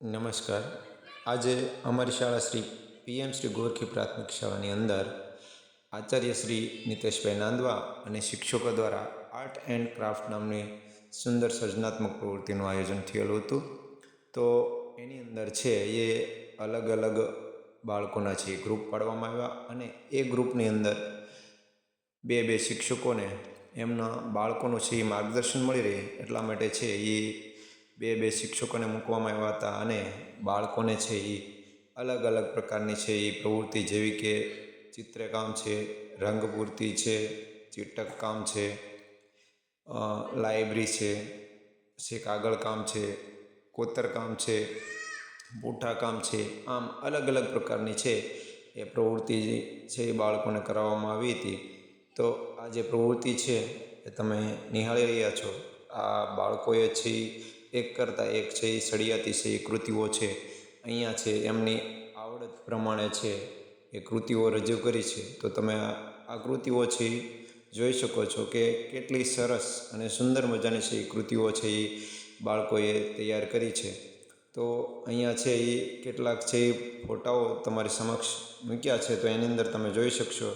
નમસ્કાર. આજે અમારી શાળા શ્રી પીએમ શ્રી ગોરખી પ્રાથમિક શાળાની અંદર આચાર્ય શ્રી નિતેશભાઈ નાંદવા અને શિક્ષકો દ્વારા આર્ટ એન્ડ ક્રાફ્ટ નામની સુંદર સર્જનાત્મક પ્રવૃત્તિનું આયોજન થયેલું હતું. તો એની અંદર છે એ અલગ અલગ બાળકોના છે ગ્રુપ પાડવામાં આવ્યા અને એ ગ્રુપની અંદર બે બે શિક્ષકોને એમના બાળકોનું છે એ માર્ગદર્શન મળી રહે એટલા માટે છે એ બે બે શિક્ષકોને મૂકવામાં આવ્યા હતા અને બાળકોને છે એ અલગ અલગ પ્રકારની છે એ પ્રવૃત્તિ જેવી કે ચિત્રકામ છે, રંગપૂર્તિ છે, ચીટકકામ છે લાઇબ્રેરી છે છે કાગળકામ છે, કોતરકામ છે પૂઠાકામ છે, આમ અલગ અલગ પ્રકારની છે એ પ્રવૃત્તિ છે એ બાળકોને કરાવવામાં આવી હતી. તો આ જે પ્રવૃત્તિ છે એ તમે નિહાળી રહ્યા છો, આ બાળકોએ છે એક કરતાં એક છે, એ સળિયાતી છે એ કૃતિઓ છે. અહીંયા છે, એમની આવડત પ્રમાણે છે, એ કૃતિઓ રજૂ કરી છે. તો તમે આ કૃતિઓ છે એ જોઈ શકો છો કે કેટલી સરસ અને સુંદર મજાની છે એ કૃતિઓ છે એ બાળકોએ તૈયાર કરી છે. તો અહીંયા છે એ કેટલાક છે એ ફોટાઓ તમારી સમક્ષ મૂક્યા છે, તો એની અંદર તમે જોઈ શકશો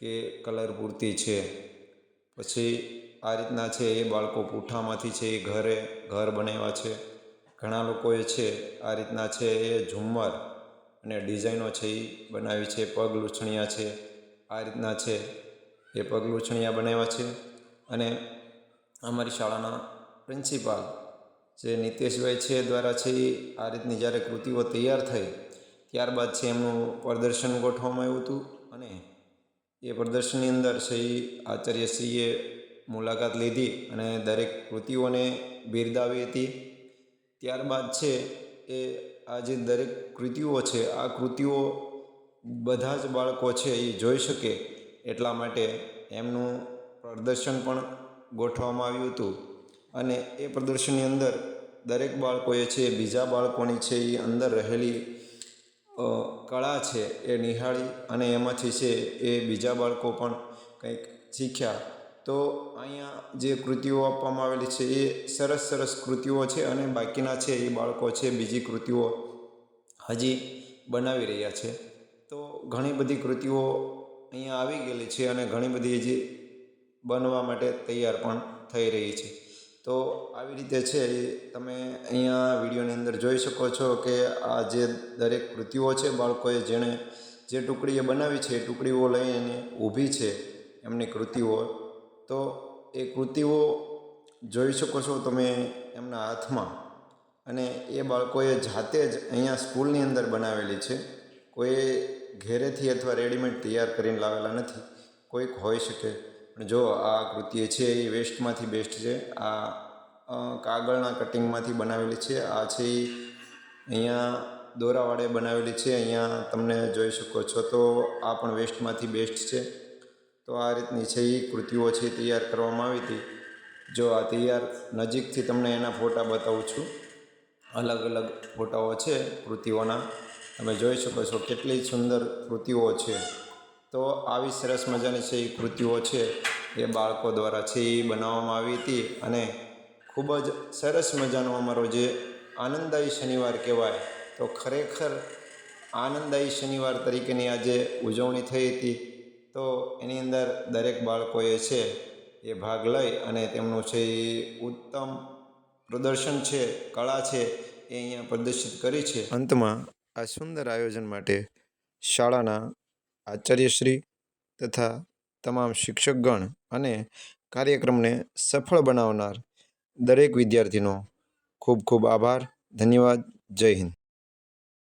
કે કલર પૂર્તિ છે. પછી આ રીતના છે, એ બાળકો પૂઠામાંથી છે, એ ઘરે ઘર બનાવ્યા છે. ઘણા લોકોએ છે, આ રીતના છે, એ ઝુમ્મર અને ડિઝાઇનો છે, એ બનાવી છે, પગ લૂછણિયા છે. આ રીતના છે, એ પગ લૂછણિયા બનાવ્યા છે. અને અમારી શાળાના પ્રિન્સિપાલ જે નિતેશભાઈ છે દ્વારા છે, એ આ રીતની જ્યારે કૃતિઓ તૈયાર થઈ, ત્યારબાદ છે, એમનું પ્રદર્શન ગોઠવવામાં આવ્યું હતું. અને એ પ્રદર્શનની અંદર છે, એ આચાર્યશ્રીએ મુલાકાત લીધી અને દરેક કૃતિઓને બિરદાવી હતી. ત્યારબાદ છે એ આ જે દરેક કૃતિઓ છે, આ કૃતિઓ બધા જ બાળકો છે એ જોઈ શકે એટલા માટે એમનું પ્રદર્શન પણ ગોઠવવામાં આવ્યું હતું. અને એ પ્રદર્શનની અંદર દરેક બાળકોએ છે, બીજા બાળકોની છે એ અંદર રહેલી કળા છે એ નિહાળી અને એમાંથી છે એ બીજા બાળકો પણ કંઈક શીખ્યા. તો અહીંયા જે કૃતિઓ આપવામાં આવેલી છે એ સરસ સરસ કૃતિઓ છે અને બાકીના છે એ બાળકો છે બીજી કૃતિઓ હજી બનાવી રહ્યા છે. તો ઘણી બધી કૃતિઓ અહીંયા આવી ગયેલી છે અને ઘણી બધી હજી બનવા માટે તૈયાર પણ થઈ રહી છે. તો આવી રીતે છે એ તમે અહીંયા વિડીયોની અંદર જોઈ શકો છો કે આ જે દરેક કૃતિઓ છે બાળકોએ જેણે જે ટુકડીએ બનાવી છે એ ટુકડીઓ લઈને ઊભી છે. એમની કૃતિઓ તો એ કૃતિઓ જોઈ શકો છો તમે એમના હાથમાં. અને એ બાળકોએ જાતે જ અહીંયા સ્કૂલની અંદર બનાવેલી છે. કોઈ ઘેરેથી અથવા રેડીમેડ તૈયાર કરીને લાવેલા નથી. કોઈક હોઈ શકે. પણ જો આ કૃતિ છે એ વેસ્ટમાંથી બેસ્ટ છે. આ કાગળના કટિંગમાંથી બનાવેલી છે. આ છે અહીંયા દોરાવાળે બનાવેલી છે. અહીંયા તમને જોઈ શકો છો તો આ પણ વેસ્ટમાંથી બેસ્ટ છે. તો આ રીતની છે એ કૃતિઓ છે તૈયાર કરવામાં આવી હતી. જો આ તૈયાર નજીકથી તમને એના ફોટા બતાવું છું. અલગ અલગ ફોટાઓ છે કૃતિઓના. તમે જોઈ શકો છો કેટલી સુંદર કૃતિઓ છે. તો આવી સરસ મજાની છે એ કૃતિઓ છે એ બાળકો દ્વારા છે એ બનાવવામાં આવી હતી અને ખૂબ જ સરસ મજાનો અમારો જે આનંદદાયી શનિવાર કહેવાય, તો ખરેખર આનંદદાયી શનિવાર તરીકેની આજે ઉજવણી થઈ હતી. તો એની અંદર દરેક બાળકોએ છે એ ભાગ લઈ અને તેમનું છે એ ઉત્તમ પ્રદર્શન છે, કળા છે, એ અહીંયા પ્રદર્શિત કરી છે. અંતમાં આ સુંદર આયોજન માટે શાળાના આચાર્યશ્રી તથા તમામ શિક્ષકગણ અને કાર્યક્રમને સફળ બનાવનાર દરેક વિદ્યાર્થીનો ખૂબ ખૂબ આભાર. ધન્યવાદ. જય હિન્દ.